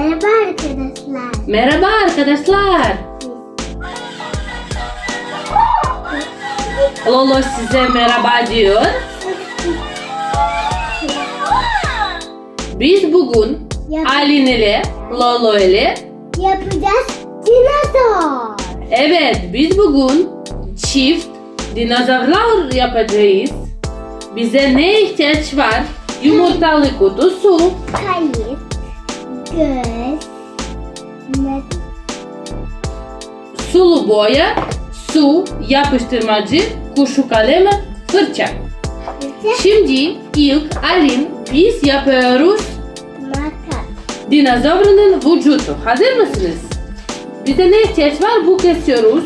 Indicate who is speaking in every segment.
Speaker 1: Merhaba arkadaşlar.
Speaker 2: Merhaba arkadaşlar. Lolo size merhaba diyor. Biz bugün Alin ile Lolo ile
Speaker 1: Yapacağız dinozor.
Speaker 2: evet biz bugün çift dinozorlar yapacağız. Bize ne ihtiyaç var? Yumurtalı kutusu,
Speaker 1: Kayıt, göz, ne?
Speaker 2: sulu boya, su, yapıştırmacı, kuşu kalemi, fırça. Şimdi ilk Alin biz yapıyoruz
Speaker 1: Makas.
Speaker 2: dinozorunun vücudu. Hazır mısınız? Bize ne ihtiyaç var? Bu kesiyoruz.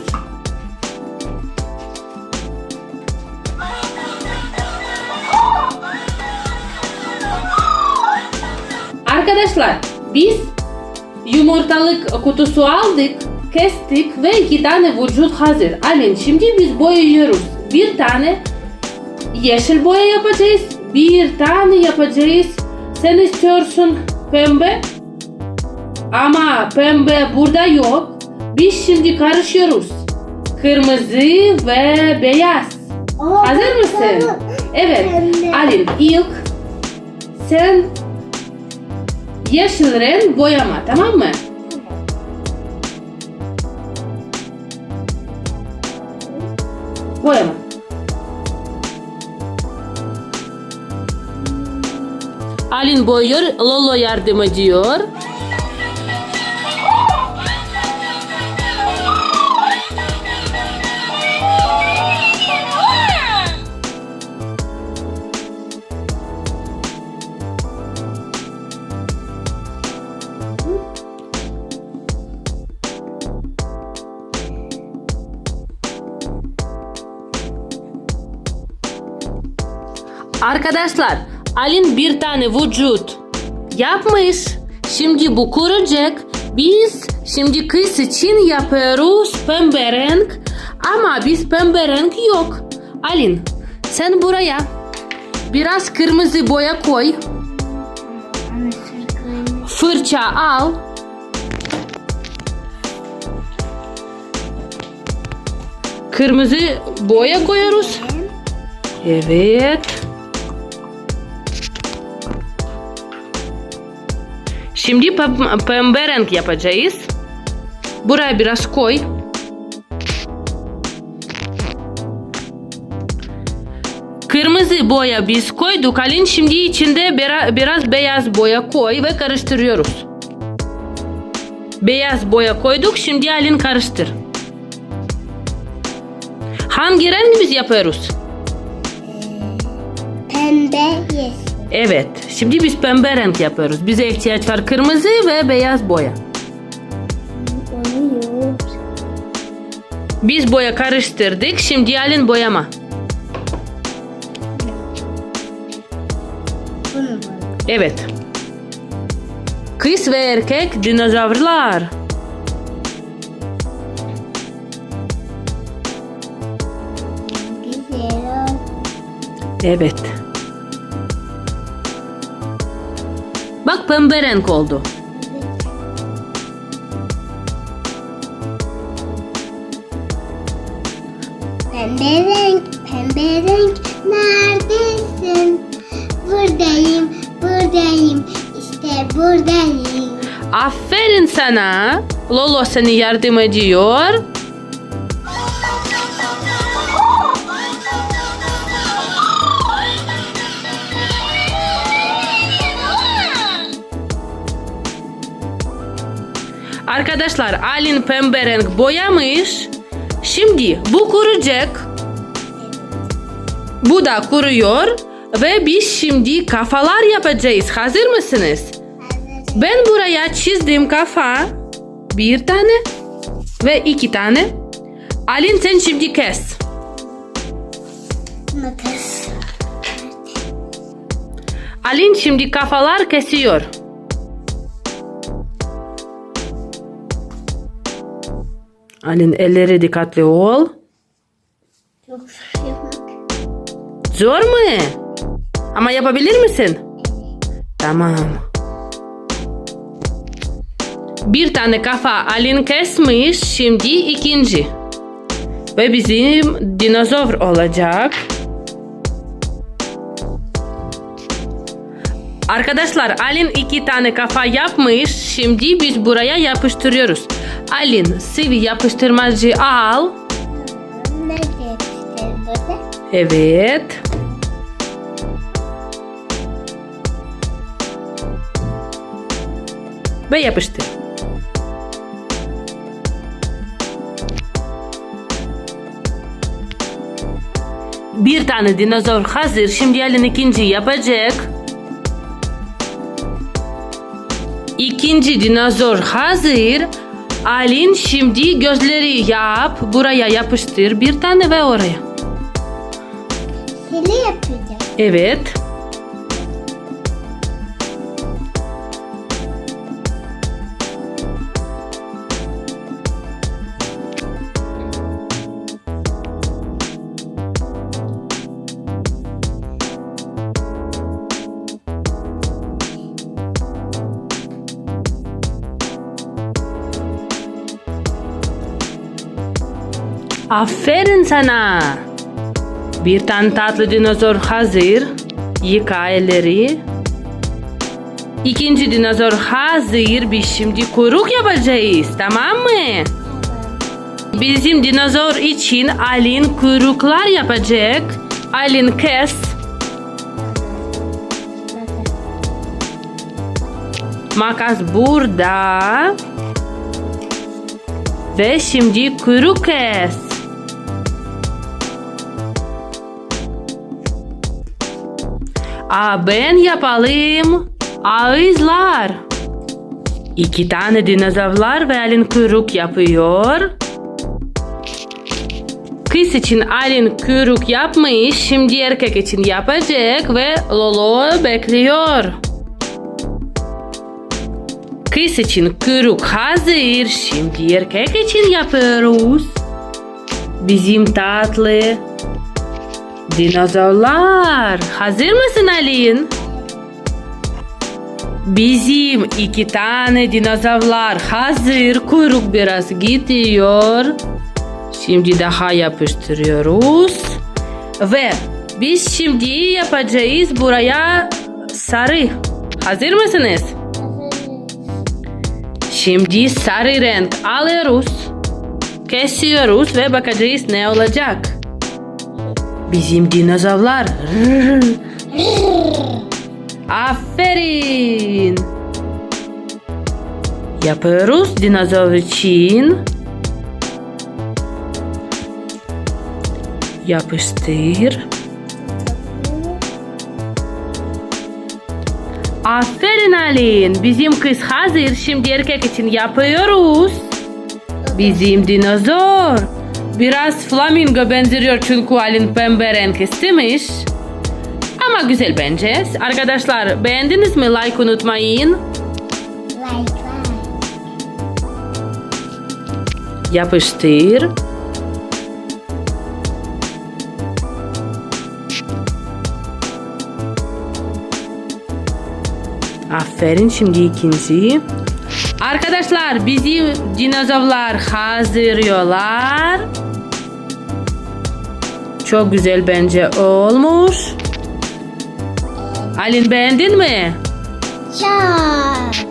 Speaker 2: Arkadaşlar biz yumurtalık kutusu aldık, kestik ve iki tane vücut hazır. Alin şimdi biz boyuyoruz. Bir tane yeşil boya yapacağız. Bir tane yapacağız. Sen istiyorsun pembe. Ama pembe burada yok. Biz şimdi karışıyoruz. Kırmızı ve beyaz.
Speaker 1: Oo,
Speaker 2: Hazır mısın? Evet. Alin ilk sen yeşil renk boyama tamam mı? Boyama. Alin boyuyor, Lolo yardım ediyor. Arkadaşlar, Alin bir tane vücut yapmış. Şimdi bu kuracak. Biz şimdi kız için yapıyoruz pembe renk. Ama biz pembe renk yok. Alin, sen buraya biraz kırmızı boya koy. Fırça al. Kırmızı boya koyuyoruz. Evet. Şimdi pem- pembe renk yapacağız. Buraya biraz koy. Kırmızı boya biz koyduk. Alin şimdi içinde biraz beyaz boya koy ve karıştırıyoruz. Beyaz boya koyduk. Şimdi Alin karıştır. Hangi renk biz yapıyoruz?
Speaker 1: Pembe, yeşil.
Speaker 2: Evet. Şimdi biz pembe renk yapıyoruz. Bize ihtiyaç var kırmızı ve beyaz boya. Biz boya karıştırdık. Şimdi Alin boyama. Evet. Kız ve erkek dinozorlar. Evet. Pembe renk oldu.
Speaker 1: Pembe renk, pembe renk neredesin? Buradayım, buradayım, işte buradayım.
Speaker 2: Aferin sana. Lolo seni yardım ediyor. Arkadaşlar Alin pembe renk boyamış. Şimdi bu kuracak. Bu da kuruyor. Ve biz şimdi kafalar yapacağız. Hazır mısınız? Ben buraya çizdim kafa. Bir tane ve iki tane. Alin sen şimdi kes.
Speaker 1: Makas.
Speaker 2: Alin şimdi kafalar kesiyor. Alin elleri dikkatli ol.
Speaker 1: Çok zor yapmak.
Speaker 2: Zor mu? Ama yapabilir misin? Tamam. Bir tane kafa Alin kesmiş, şimdi ikinci. Ve bizim dinozor olacak. Arkadaşlar Alin iki tane kafa yapmış. Şimdi biz buraya yapıştırıyoruz. Alin sıvı yapıştırmacı al.
Speaker 1: Nerede yapıştırır burada?
Speaker 2: Evet. Ve yapıştır. Bir tane dinozor hazır. Şimdi Alin ikinci yapacak. İkinci dinozor hazır. Alin şimdi gözleri yap. Buraya yapıştır. Bir tane ve oraya.
Speaker 1: Seni yapacağım.
Speaker 2: Evet. Aferin sana. Bir tane tatlı dinozor hazır. Yıka elleri. İkinci dinozor hazır. Biz şimdi kuyruk yapacağız. Tamam mı? Bizim dinozor için Alin kuyruklar yapacak. Alin kes. Makas burada. Ve şimdi kuyruk kes. Aa, ben yapalım. Ağızlar. İki tane dinozorlar ve Alin kuyruk yapıyor. Kız için Alin kuyruk yapmış. Şimdi erkek için yapacak ve Lolo bekliyor. Kız için kuyruk hazır. Şimdi erkek için yapıyoruz. Bizim tatlı dinozorlar. Hazır mısın Alin? Bizim iki tane dinozorlar hazır. Kuyruk biraz gidiyor. Şimdi daha yapıştırıyoruz. Ve biz şimdi yapacağız buraya sarı. Hazır mısınız? Şimdi sarı renk alıyoruz. Kesiyoruz ve bakacağız ne olacak. Bizim dinozorlar. Aferin. Yapıyoruz dinozor için. Yapıştır. Aferin Alin. Bizim kız hazır. Şimdi erkek için yapıyoruz. Bizim dinozor. Biraz flamingo benziyor çünkü Alin pembe renk istemiş. Ama güzel bence. Arkadaşlar beğendiniz mi? Like unutmayın. Yapıştır. Aferin şimdi ikinci. Arkadaşlar bizim dinozorlar hazırlıyorlar. Çok güzel bence olmuş. Alin beğendin mi?
Speaker 1: Çok.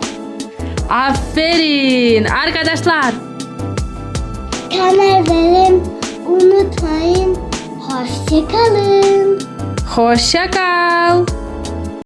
Speaker 2: Aferin arkadaşlar.
Speaker 1: Kanallarım unutmayın. Hoşçakalın.
Speaker 2: Hoşça kal.